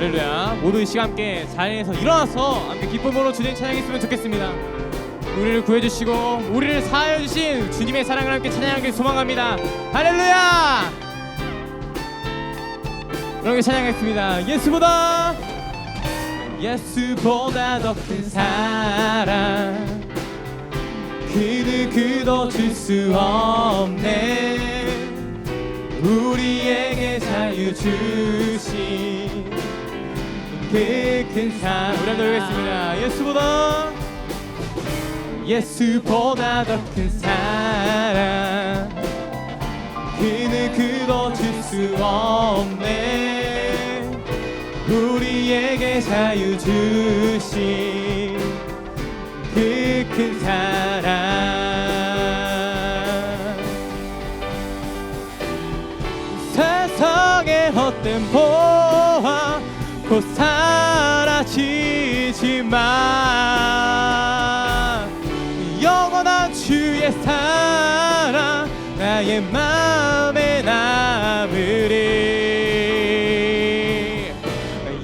할렐루야 모두 이 시간 함께 자리에서 일어나서 함께 기쁨으로 주님 찬양했으면 좋겠습니다. 우리를 구해주시고 우리를 사하여 주신 주님의 사랑을 함께 찬양하길 소망합니다. 할렐루야! 그렇게 찬양했습니다. 예수보다 예수보다 더 큰 사랑. 그 누구도 줄 수 없네. 우리에게 자유 주신 그큰 사랑 우리 한번 노래하겠습니다. 예수보다 예수보다 더 큰 사랑. 그 누구도 줄수 없네. 우리에게 자유 주신 그 큰 사랑. 세상의 헛된 보아 곧 사라지지만 영원한 주의 사랑 나의 마음에 남으리.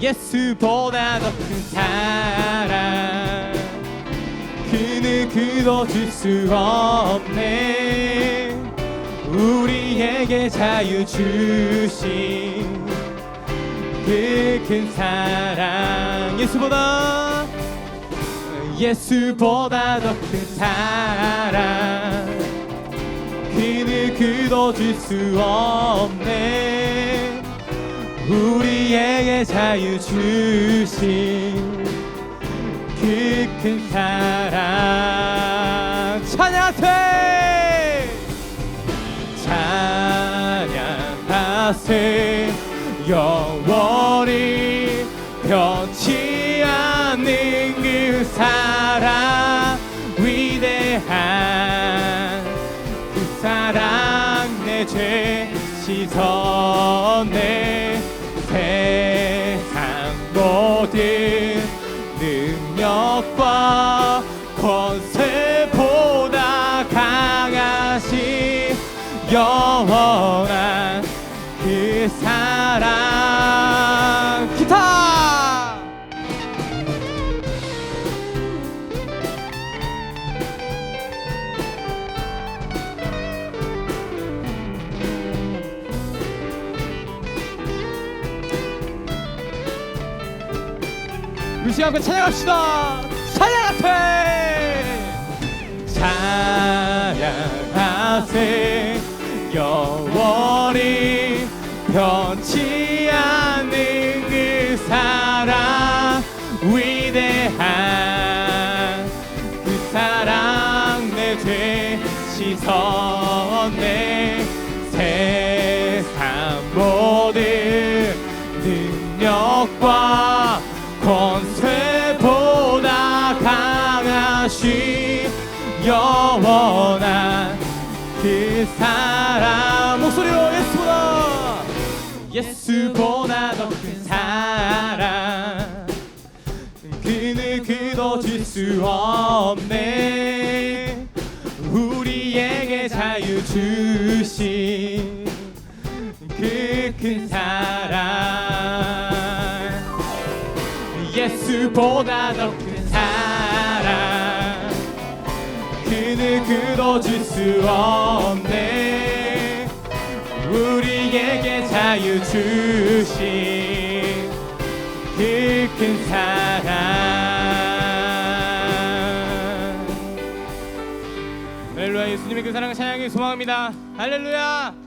예수보다 더 큰 사랑 그 누구도 줄 수 없네. 우리에게 자유 주신 그 큰 사랑 예수보다. 예수보다 더 큰 사랑. 그 누구도 줄 수 없네. 우리에게 자유 주신 그 큰 사랑. 찬양하세 찬양하세 영원히 변치 않는 그 사랑 위대한 그 사랑 내 죄 씻어내 세상 모든 시간 함께 찬양합시다 그 사랑 목소리로 예수보다. 예수보다 더 큰 사랑. 그 누구도 줄 수 없네. 우리에게 자유 주신 그 큰 사랑. 예수보다 더 그 누구도 줄수 없네. 우리에게 자유 주신 그 큰 사랑. 할렐루야 예수님의 그 사랑을 찬양하기 소망합니다. 할렐루야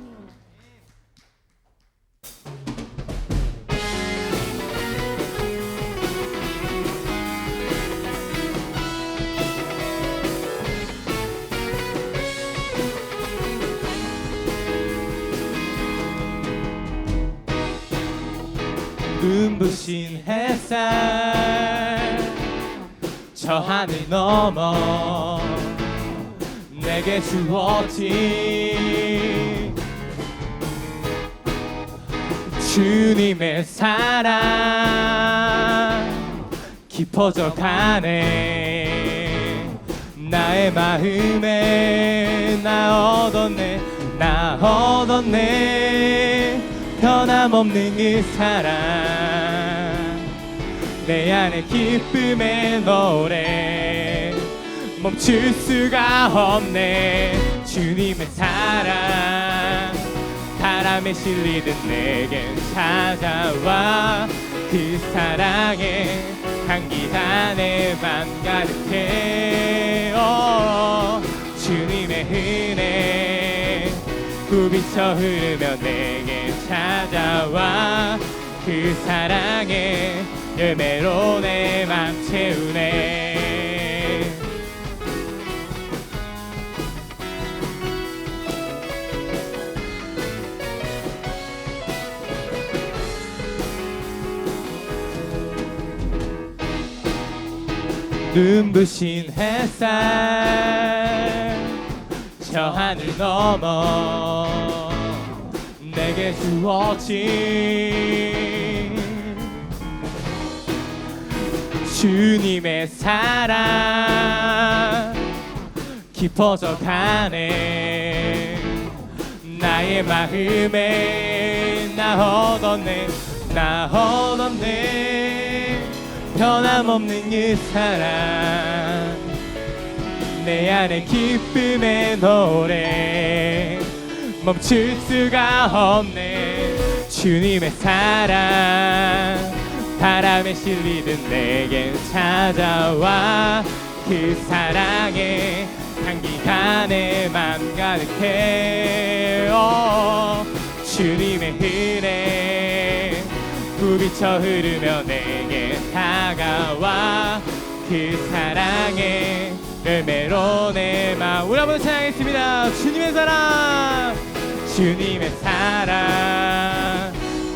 눈부신 햇살 저 하늘 넘어 내게 주었지 주님의 사랑 깊어져 가네. 나의 마음에 나 얻었네 나 얻었네. 변함없는 그 사랑 내 안에 기쁨의 노래. 멈출 수가 없네. 주님의 사랑. 바람에 실리듯 내겐 찾아와. 그 사랑에 향기가 내맘 가득해. 어, 주님의 은혜. 부비쳐 흐르며 내게 찾아와. 그 사랑에 열매로 내 맘 채우네. 눈부신 햇살 저 하늘 넘어 내게 주어진 주님의 사랑 깊어져 가네. 나의 마음에 나 얻었네 나 얻었네. 변함없는 그 사랑 내 안에 기쁨의 노래 멈출 수가 없네. 주님의 사랑 바람에 실리듯 내게 찾아와. 그 사랑에 향기가 내맘 가득해 어, 주님의 은혜 부비쳐 흐르며 내게 다가와. 그 사랑에 열매로 내맘 우리 한번 찬양했습니다. 주님의 사랑. 주님의 사랑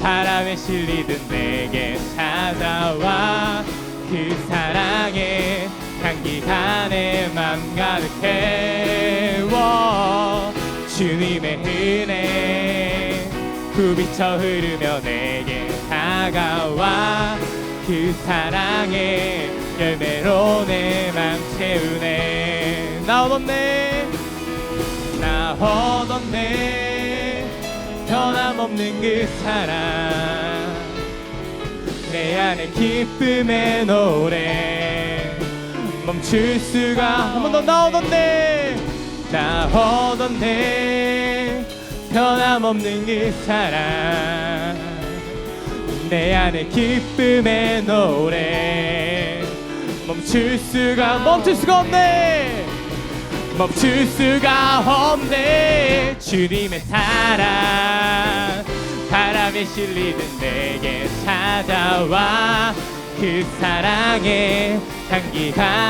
바람에 실리듯 내게 찾아와. 그 사랑에 향기가 내 맘 가득해. 워, 주님의 은혜. 부비쳐 흐르며 내게 다가와. 그 사랑에 열매로 내 맘 채우네. 나 얻었네. 나 얻었네 변함없는 그 사랑. 내 안에 기쁨의 노래. 멈출 수가 한 번 더나 얻었네 나 얻었네. 변함없는 그 사랑. 내 안에 기쁨의 노래. 멈출 수가 멈출 수가 없네 멈출 수가 없네. 주님의 사랑. 바람에 실리듯 내게 찾아와. 그 사랑에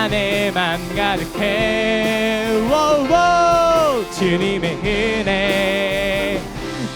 내맘 가득해. 워워 주님의 은혜.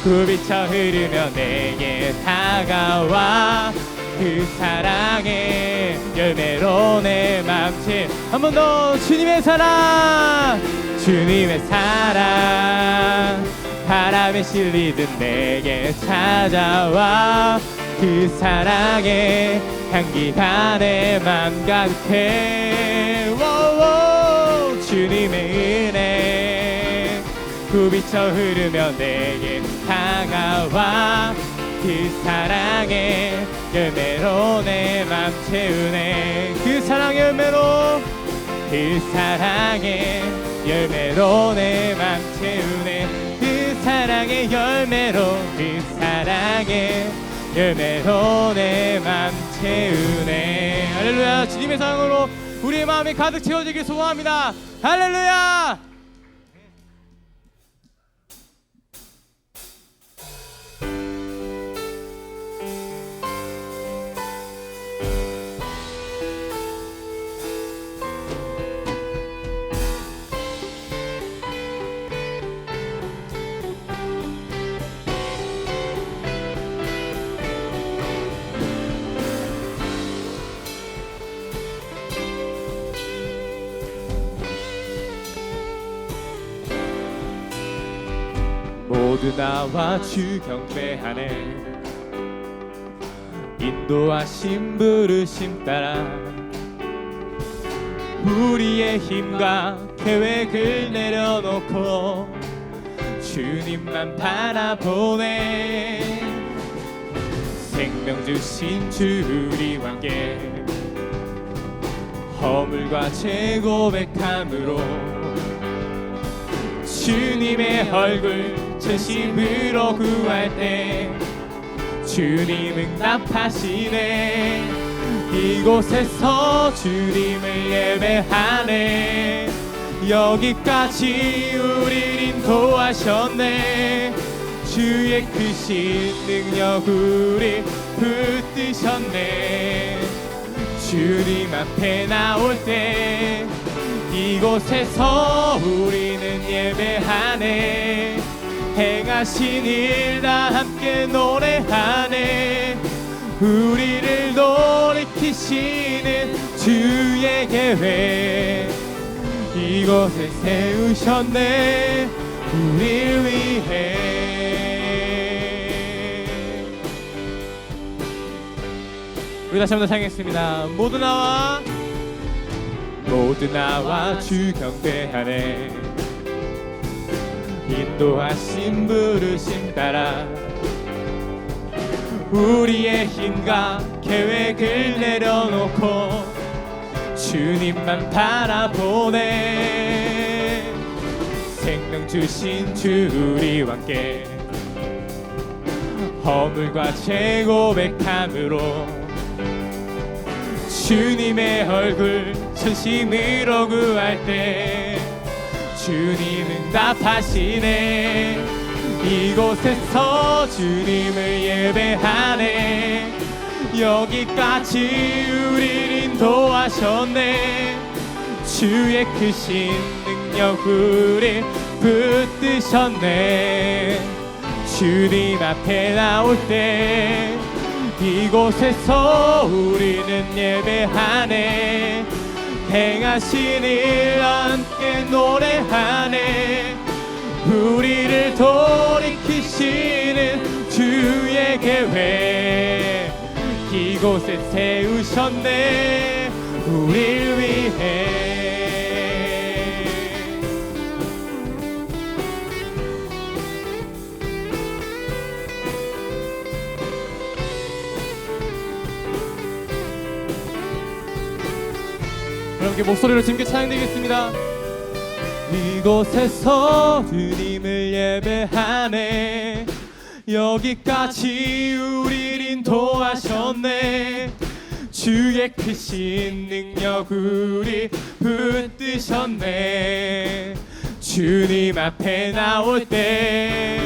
굽이쳐 흐르며 내게 다가와 그 사랑에 열매로 내 맘치 한번 더 주님의 사랑! 주님의 사랑! 바람에 실리듯 내게 찾아와. 그 사랑에 향기가 내 맘 가득해. 워워 주님의 은혜. 굽이쳐 흐르며 내게 다가와 그 사랑에 열매로 내 맘 채우네. 그 사랑의 열매로 그 사랑의 열매로 내 맘 채우네. 그 사랑의 열매로 그 사랑의 열매로 내 맘 채우네. 할렐루야. 주님의 사랑으로 우리의 마음이 가득 채워지길 소원합니다. 할렐루야 모두 나와 주 경배하네. 인도하신 부르심 따라 우리의 힘과 계획을 내려놓고 주님만 바라보네. 생명 주신 주 우리와 함께 허물과 재고백함으로 주님의 얼굴 진심으로 구할 때 주님 응답하시네. 이곳에서 주님을 예배하네. 여기까지 우리를 인도하셨네. 주의 크신 능력 우리 붙드셨네. 주님 앞에 나올 때 이곳에서 우리는 예배하네 행하신 일 다 함께 노래하네. 우리를 돌이키시는 주의 계획. 이곳에 세우셨네. 우릴 위해. 우리 다시 한번 찬양했습니다. 모두 나와. 모두 나와 주 경배하네 인도하신 부르심 따라 우리의 힘과 계획을 내려놓고 주님만 바라보네. 생명 주신 주 우리와 함께 허물과 재고백함으로 주님의 얼굴 전심으로 구할 때 주님 응답하시네. 이곳에서 주님을 예배하네. 여기까지 우리를 인도하셨네. 주의 크신 능력 우리 붙드셨네. 주님 앞에 나올 때 이곳에서 우리는 예배하네 행하신 일 함께 노래하네. 우리를 돌이키시는 주의 계획. 이곳에 세우셨네. 우릴 위해 여러분께 목소리로 힘께 찬양드리겠습니다. 이곳에서 주님을 예배하네. 여기까지 우릴 인도하셨네. 주의 크신 능력 우리 붙드셨네. 주님 앞에 나올 때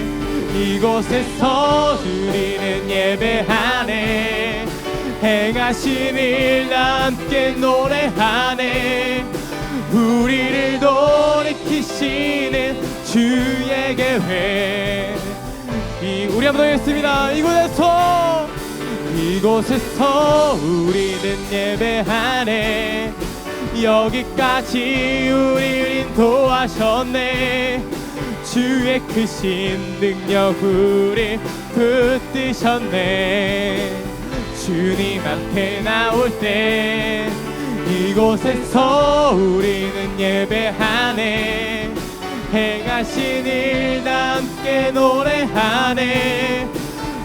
이곳에서 우리는 예배하네 행하신 일 함께 노래하네. 우리를 돌이키시는 주의 계획. 이 우리 한번 더 하겠습니다. 이곳에서 이곳에서 우리는 예배하네. 여기까지 우리를 인도하셨네. 주의 크신 능력 우리 붙드셨네 주님 앞에 나올 때 이곳에서 우리는 예배하네. 행하신 일 함께 노래하네.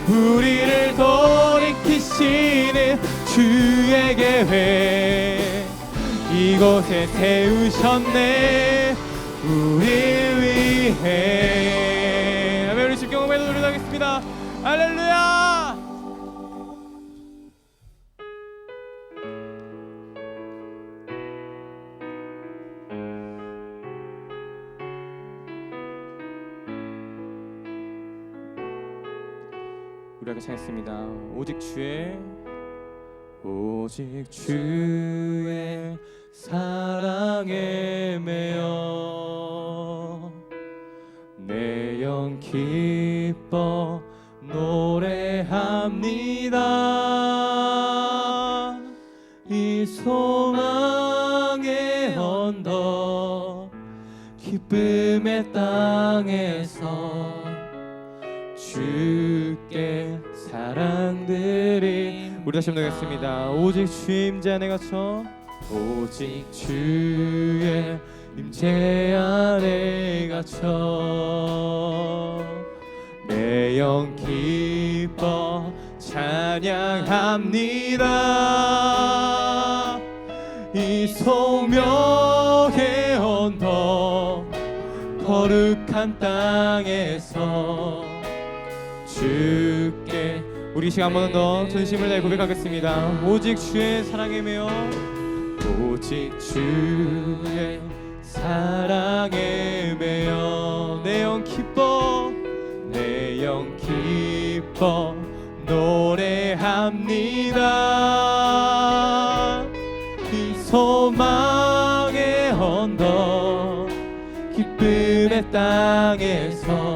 우리를 돌이키시는 주의 계획. 이곳에 세우셨네. 우리 위해. 아멘 우리 집경험에도 노래하겠습니다. 할렐루야 우리가 찬했습니다. 오직 주의 오직 주의 사랑에 매여 내 영 기뻐 노래합니다. 이 소망의 언덕 기쁨의 땅에서 주께 사랑드림. 우리 다시 한번 하겠습니다. 오직 주의 임재 안에 갇혀 오직 주의 임재 안에 갇혀 내 영 기뻐 찬양합니다. 이 소명의 언덕 거룩한 땅에서 주께 우리 시간 한 번 더 전심을 다해 고백하겠습니다. 오직 주의 사랑에 매여 오직 주의 사랑에 매여 내 영 기뻐 내 영 기뻐 노래합니다. 이 소망의 언덕 기쁨의 땅에서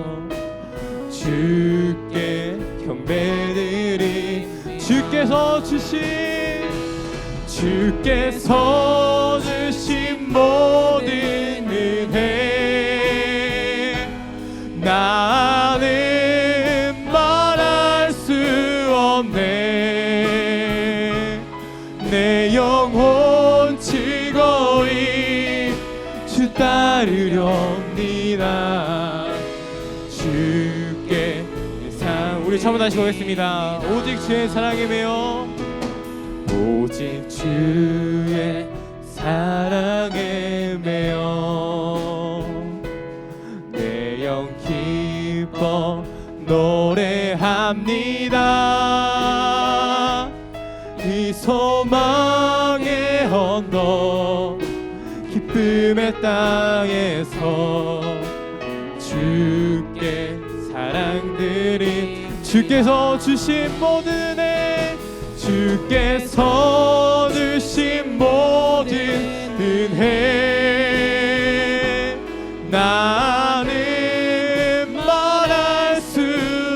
서 주신 주께서 주신 모 다시 보겠습니다. 오직 주의 사랑에 매여 오직 주의 사랑에 매여 내 영 기뻐 노래합니다. 이 소망의 언덕 기쁨의 땅에서 주께 사랑드리 주께서 주신 모든 은혜 주께서 주신 모든 은혜. 나는 말할 수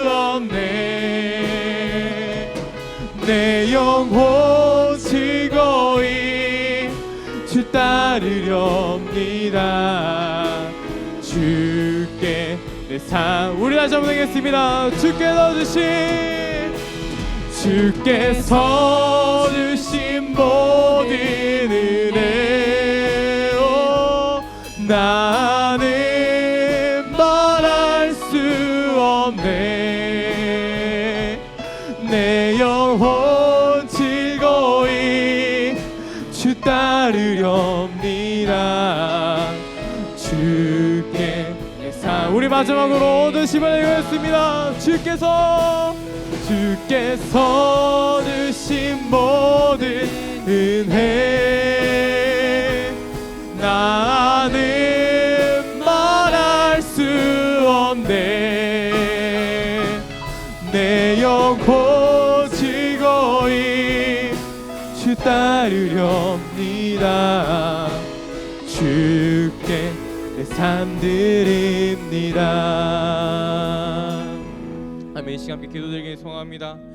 없네. 내 영혼 즐거이 주 따르렵니다. 주께 내삶 우리 다시 한번 하겠습니다. 주께 서 주신 주께 서 주신 모든 은혜 오, 나 사 우리 마지막으로 오늘 시간을 읽었습니다. 주께서 주께서 주신 모든 은혜 나는 말할 수 없네. 내 영혼 즐거이 주 따르렵니다 내삶 드립니다. 아멘 이 시간 함께 기도드리기 소원합니다